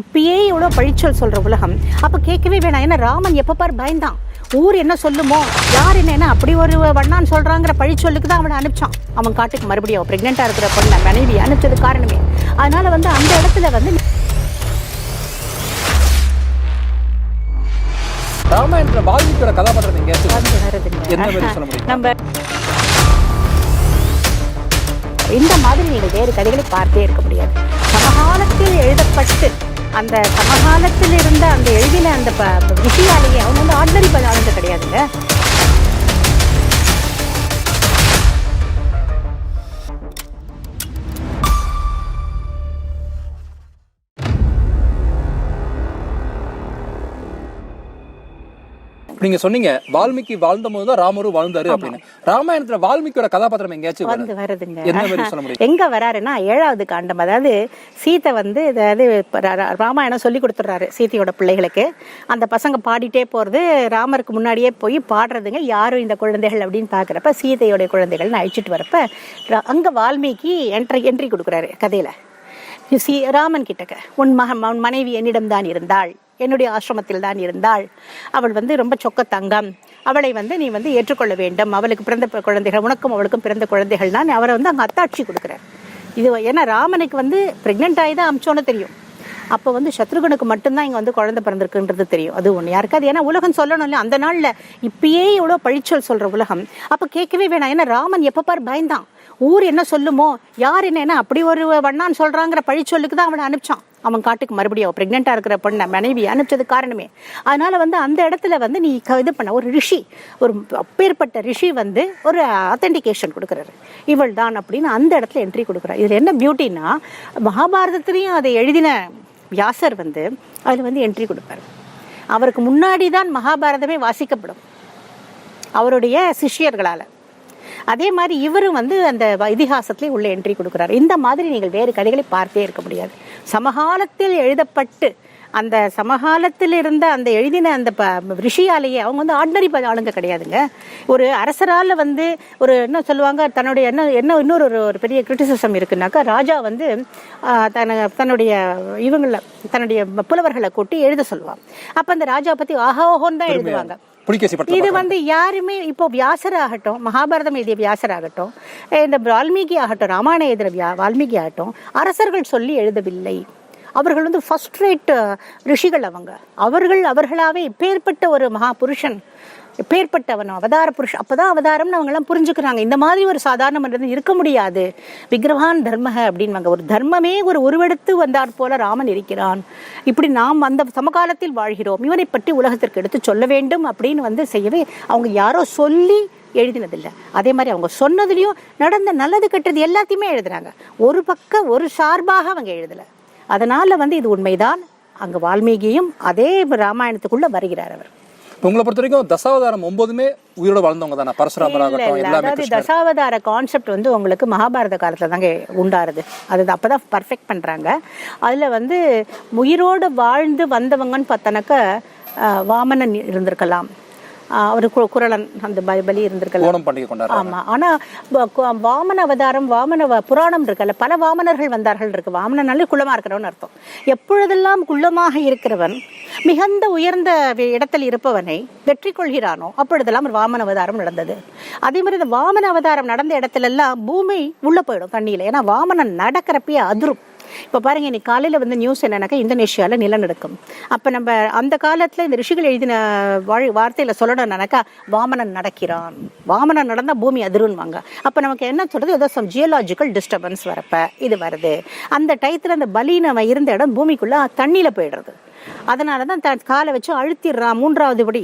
இப்பயே இவ்வளோ பழிச்சொல் சொல்ற உலகம். அப்ப கேட்கவே வேணாம். ஏன்னா ராமன் எப்ப பார் பயந்தான். ஊர் என்ன சொல்லுமோ யார் என்ன என்ன அப்படி ஒரு வண்ணான் சொல்றாங்கிற பழிச்சொல்லுக்கு தான் அவனை அனுப்பிச்சான். அவன் காட்டுக்கு மறுபடியும் அவன் பிரெக்னெண்டா இருக்கிற பொண்ணு மனைவி அனுப்பிச்சது காரணமே. அதனால வந்து அந்த இடத்துல வந்து ராமாயணத்துல வால்மீகியோட முடியும் நம்ம இந்த மாதிரி நீங்கள் வேறு கதைகளை பார்த்தே இருக்க முடியாது. சமகாலத்தில் எழுதப்பட்டு அந்த சமகாலத்தில் இருந்த அந்த எழுதின அந்த ப- விஷயாலேயே அவங்க வந்து ஆர்டினரி ஆளுங்க கிடையாதுங்க. நீங்க சொன்னீங்க வால்மீகி வாழ்ந்த போது தான் ராமரும் வாழ்ந்தாரு அப்படின்னு. ராமாயணத்துல வால்மீகியோட கதாபாத்திரம் எங்கேயாச்சும் வந்து வருதுங்க மாதிரி சொல்ல முடியும்? எங்க வராருன்னா ஏழாவது காண்டம். அதாவது சீத்தை வந்து அதாவது ராமாயணம் சொல்லி கொடுத்துட்றாரு சீத்தையோட பிள்ளைகளுக்கு. அந்த பசங்க பாடிட்டே போறது ராமருக்கு முன்னாடியே போய் பாடுறதுங்க யாரும் இந்த குழந்தைகள் அப்படின்னு பார்க்குறப்ப சீதையோட குழந்தைகள்னு அழிச்சிட்டு வரப்ப அங்க வால்மீகி என்ட்ரி என்ட்ரி கொடுக்குறாரு கதையில. ராமன் கிட்டக்க உன் மகன் உன் மனைவி என்னிடம் தான் இருந்தாள். என்னுடைய ஆசிரமத்தில் தான் இருந்தாள். அவள் வந்து ரொம்ப சொக்க தங்கம். அவளை வந்து நீ வந்து ஏற்றுக்கொள்ள வேண்டும். அவளுக்கு பிறந்த குழந்தைகள் உனக்கும் அவளுக்கும் பிறந்த குழந்தைகள் தான். அவரை வந்து அங்கே அத்தாட்சி கொடுக்குறார். இது ஏன்னா ராமனுக்கு வந்து ப்ரெக்னென்ட் ஆகி தான் அமிச்சோன்னு தெரியும். அப்போ வந்து சத்ருகனுக்கு மட்டும்தான் இங்கே வந்து குழந்தை பிறந்திருக்குன்றது தெரியும். அது ஒன்று யாருக்காது ஏன்னா உலகம் சொல்லணும் அந்த நாளில் இப்பயே இவ்வளோ பழிச்சொல் சொல்கிற உலகம். அப்போ கேட்கவே வேணாம். ஏன்னா ராமன் எப்போ பார் பயந்தான். ஊர் என்ன சொல்லுமோ யார் என்ன என்ன அப்படி ஒரு வண்ணான்னு சொல்கிறாங்கிற பழிச்சொல்லுக்கு தான் அவனை அனுப்பிச்சான். அவன் காட்டுக்கு மறுபடியும் அவள் ப்ரெக்னெண்ட்டாக இருக்கிற பொண்ணை மனைவி அனுப்பிச்சது காரணமே. அதனால் வந்து அந்த இடத்துல வந்து நீ க- இது பண்ண ஒரு ரிஷி ஒரு அப்பேற்பட்ட ரிஷி வந்து ஒரு அத்தன்டிகேஷன் கொடுக்குறாரு. இவள் தான் அப்படின்னு அந்த இடத்துல என்ட்ரி கொடுக்குறாரு. இதில் என்ன பியூட்டின்னா மகாபாரதத்துலேயும் அதை எழுதின வியாசர் வந்து அதில் வந்து என்ட்ரி கொடுப்பாரு. அவருக்கு முன்னாடி தான் மகாபாரதமே வாசிக்கப்படும். அவருடைய சிஷ்யர்களால். அதே மாதிரி இவரும் வந்து அந்த இதிகாசத்துலேயே உள்ள என்ட்ரி கொடுக்குறாரு. இந்த மாதிரி நீங்கள் வேறு கதைகளை பார்த்தே இருக்க முடியாது. சமகாலத்தில் எழுதப்பட்டு அந்த சமகாலத்தில் இருந்த அந்த எழுதின அந்த ப ரிஷியாலேயே அவங்க வந்து ஆர்டினரி ஆளுங்க கிடையாதுங்க. ஒரு அரசரால் வந்து ஒரு என்ன சொல்லுவாங்க தன்னுடைய என்ன என்ன இன்னொரு ஒரு ஒரு பெரிய கிரிட்டிசிசம் இருக்குனாக்கா ராஜா வந்து தன தன்னுடைய இவங்கள தன்னுடைய புலவர்களை கூட்டி எழுத சொல்லுவாங்க அப்போ அந்த ராஜா பற்றி ஆஹா ஓஹோன்னு தான் எழுதுவாங்க. புலிகேசி இது வந்து யாருமே இப்போ வியாசர் ஆகட்டும் மகாபாரதம் எழுதிய வியாசர் ஆகட்டும் அஹ் இந்த வால்மீகி ஆகட்டும் ராமாயண எழுதுற வியா வால்மீகி ஆகட்டும் அரசர்கள் சொல்லி எழுதவில்லை. அவர்கள் வந்து ஃபர்ஸ்ட் ரேட் ரிஷிகள் அவங்க. அவர்கள் அவர்களாவே இப்பேற்பட்ட ஒரு மகா புருஷன் இப்பேற்பட்டவன் அவதார புருஷன் அப்பதான் அவதாரம்னு அவங்க எல்லாம் புரிஞ்சுக்கிறாங்க. இந்த மாதிரி ஒரு சாதாரண மனிதன் இருக்க முடியாது. விக்கிரகான் தர்மக அப்படின்வாங்க ஒரு தர்மமே ஒரு உருவெடுத்து வந்தாற் போல ராமன் இருக்கிறான். இப்படி நாம் அந்த சமகாலத்தில் வாழ்கிறோம். இவனை பற்றி உலகத்திற்கு எடுத்து சொல்ல வேண்டும் அப்படின்னு வந்து செய்யவே அவங்க யாரோ சொல்லி எழுதினதில்லை. அதே மாதிரி அவங்க சொன்னதுலேயும் நடந்த நல்லது கெட்டது எல்லாத்தையுமே எழுதுறாங்க. ஒரு பக்க ஒரு சார்பாக அவங்க எழுதலை. அதனால வந்து இது உண்மைதான். அங்கு வால்மீகியும் அதே ராமாயணத்துக்குள்ள வருகிறார் அவர். உங்களை பொறுத்த வரைக்கும் தசாவதாரம் ஒன்பதுமே உயிரோட வாழ்ந்தவங்க தானே? பரசுராமர் இல்ல, ஆகட்டும் இல்ல. எல்லாமே அதாவது தசாவதார கான்செப்ட் வந்து உங்களுக்கு மகாபாரத காலத்துல தாங்க உண்டாருது. அது அப்பதான் பர்ஃபெக்ட் பண்றாங்க. அதுல வந்து உயிரோடு வாழ்ந்து வந்தவங்கன்னு பார்த்தனாக்க வாமனன் இருந்திருக்கலாம். கு- குரலன் அந்த பலி இருந்திருக்கலாம் ஓணம் பண்டிகை கொண்டாடுறாங்க ஆமா. ஆனா வ- கு- வாமன அவதாரம் வாமன புராணம் இருக்குல்ல பல வாமனர்கள் வந்தார்கள் இருக்கு. வாமனனாலே குள்ளமா இருக்கிறவன் அர்த்தம். எப்பொழுதெல்லாம் குள்ளமாக இருக்கிறவன் மிகுந்த உயர்ந்த இடத்தில் இருப்பவனை வெற்றி கொள்கிறானோ அப்பொழுதெல்லாம் ஒரு வாமன அவதாரம் நடந்தது. அதே மாதிரி இந்த வாமன அவதாரம் நடந்த இடத்துல எல்லாம் பூமி உள்ள போயிடும் தண்ணியில. ஏன்னா வாமனன் நடக்கிறப்பயே அதிரும். இப்போ பாருங்க இன்னைக்கு காலையில் வந்து நியூஸ் என்னன்னாக்கா இந்தோனேஷியாவில் நிலநடுக்கம். அப்போ நம்ம அந்த காலத்தில் இந்த ரிஷிகள் எழுதின வாழ் வார்த்தையில் சொல்லணும்னாக்கா வாமனன் நடக்கிறான். வாமனன் நடந்தால் பூமி அதிருன்வாங்க அப்போ நமக்கு என்ன சொல்றது? ஏதோ சம் ஜியலாஜிக்கல் டிஸ்டர்பன்ஸ் வரப்ப இது வருது. அந்த டயத்தில் அந்த பலி நம்ம இருந்த இடம் பூமிக்குள்ளே தண்ணியில் போயிடுறது. அதனால தான் த காலை வச்சு அழுத்திடுறான் மூன்றாவது படி.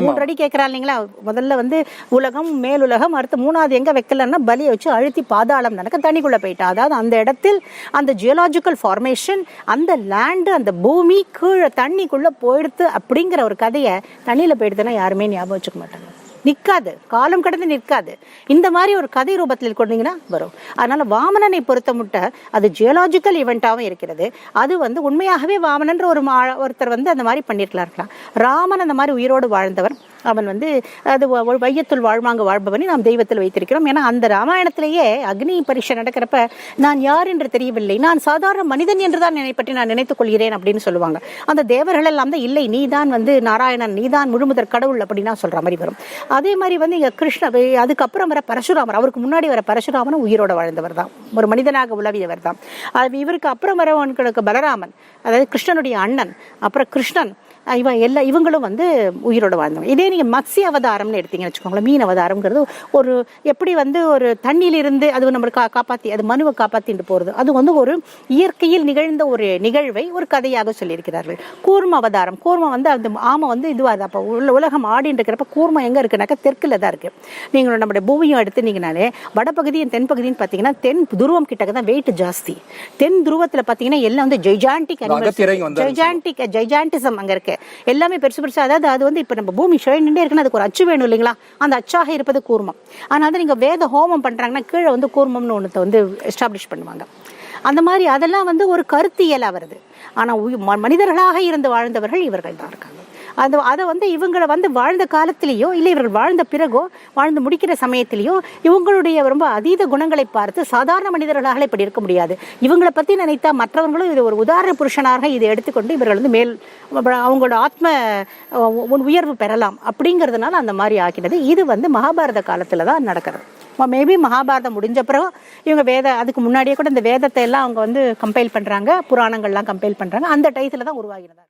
மூன்று அடி கேட்குறான் இல்லைங்களா? முதல்ல வந்து உலகம் மேலுலகம் அடுத்து மூணாவது எங்கே வைக்கலன்னா பலியை வச்சு அழுத்தி பாதாளம் நடக்க தண்ணிக்குள்ளே போயிட்டான் அதாவது அந்த இடத்தில் அந்த ஜியோலாஜிக்கல் ஃபார்மேஷன் அந்த லேண்டு அந்த பூமி கீழே தண்ணிக்குள்ளே போயிடுத்து அப்படிங்கிற ஒரு கதையை தண்ணியில் போயிடுதுன்னா யாருமே ஞாபகம் வச்சுக்க மாட்டாங்க. நிற்காது காலம் கடந்து நிற்காது. இந்த மாதிரி ஒரு கதை ரூபத்தில் கொண்டீங்கன்னா வரும். அதனால வாமனனை பொறுத்த முட்டை அது ஜியோலாஜிக்கல் இவெண்ட்டாகவும் இருக்கிறது. அது வந்து உண்மையாகவே வாமனன்ற ஒரு மா- ஒருத்தர் வந்து அந்த மாதிரி பண்ணியிருக்கலாம் இருக்கலாம். ராமன் அந்த மாதிரி உயிரோடு வாழ்ந்தவர். அவன் வந்து அது வையத்துள் வாழ்வாங்க வாழ்பவனை நாம் தெய்வத்தில் வைத்திருக்கிறோம். ஏன்னா அந்த ராமாயணத்திலேயே அக்னி பரீட்சை நடக்கிறப்ப நான் யார் என்று தெரியவில்லை. நான் சாதாரண மனிதன் என்று தான் நினைப்பற்றி நான் நினைத்துக் கொள்கிறேன் அப்படின்னு சொல்லுவாங்க. அந்த தேவர்கள் எல்லாம் தான் இல்லை நீ தான் வந்து நாராயணன் நீ தான் முழுமுதற் கடவுள் அப்படின்னா சொல்ற மாதிரி வரும். அதே மாதிரி வந்து இங்கே கிருஷ்ண அதுக்கப்புறம் வர பரசுராமர் அவருக்கு முன்னாடி வர பரசுராமனும் உயிரோட வாழ்ந்தவர் தான். ஒரு மனிதனாக உலவியவர் தான். அது இவருக்கு அப்புறம் வரவனுக்கு பலராமன் அதாவது கிருஷ்ணனுடைய அண்ணன் அப்புறம் கிருஷ்ணன் இவன் எல்லா இவங்களும் வந்து உயிரோட வாழ்ந்தவங்க. இதே நீங்க மத்ஸ்ய அவதாரம்னு எடுத்தீங்கன்னு வச்சுக்கோங்களேன் மீன் அவதாரம்ங்கிறது ஒரு எப்படி வந்து ஒரு தண்ணியிலிருந்து அது நம்மளை கா காப்பாத்தி அது மனுவை காப்பாத்திட்டு போறது. அது வந்து ஒரு இயற்கையில் நிகழ்ந்த ஒரு நிகழ்வை ஒரு கதையாக சொல்லியிருக்கிறார்கள். கூர்ம அவதாரம். கூர்மம் வந்து அந்த ஆமை வந்து இதுவாக அப்போ உள்ள உலகம் ஆடின்னு இருக்கிறப்ப கூர்மம் எங்க இருக்குனாக்கா தெற்குல தான் இருக்கு. நீங்க நம்மளுடைய பூமியும் எடுத்துனீங்கனாலே வடபகுதியும் தென்பகுதியும் பார்த்தீங்கன்னா தென் துருவம் கிட்டக்க தான் வெயிட் ஜாஸ்தி. தென் துருவத்துல பார்த்தீங்கன்னா எல்லாம் வந்து ஜெய்ஜாண்டிக் ஜெய்ஜாண்டிக் ஜெய்ஜாண்டிசம் அங்க இருக்கு. எல்லாமே பெருசு பெருசா அதாவது அது வந்து இப்ப நம்ம பூமி சுழண்டுட்டே இருக்குன்னா அதுக்கு ஒரு அச்சு வேணும் இல்லைங்களா? அந்த அச்சாக இருப்பது கூர்மம். அதனால தான் நீங்க வேத ஹோமம் பண்றாங்கன்னா கீழே வந்து கூர்மம்னு ஒன்று வந்து எஸ்டாப்ளிஷ் பண்ணுவாங்க. அந்த மாதிரி அதெல்லாம் வந்து ஒரு கருத்தியலா வருது. ஆனா மனிதர்களாக இருந்து வாழ்ந்தவர்கள் இவர்கள் தான் இருக்காங்க. அது அதை வந்து இவங்களை வந்து வாழ்ந்த காலத்திலேயோ இல்லை இவர்கள் வாழ்ந்த பிறகோ வாழ்ந்து முடிக்கிற சமயத்திலேயோ இவங்களுடைய ரொம்ப அதீத குணங்களை பார்த்து சாதாரண மனிதர்களாக இப்படி இருக்க முடியாது. இவங்களை பற்றி நினைத்தா மற்றவர்களும் இது ஒரு உதாரண புருஷனாக இதை எடுத்துக்கொண்டு இவர்கள் வந்து மேல் அவங்களோட ஆத்ம உயர்வு பெறலாம் அப்படிங்கிறதுனால அந்த மாதிரி ஆக்கினது இது வந்து மகாபாரத காலத்தில் தான் நடக்கிறது. மேபி மகாபாரதம் முடிஞ்ச பிறகு இவங்க வேத அதுக்கு முன்னாடியே கூட இந்த வேதத்தை எல்லாம் அவங்க வந்து கம்பைல் பண்ணுறாங்க புராணங்கள்லாம் கம்பைல் பண்ணுறாங்க அந்த டயத்தில் தான் உருவாகிறது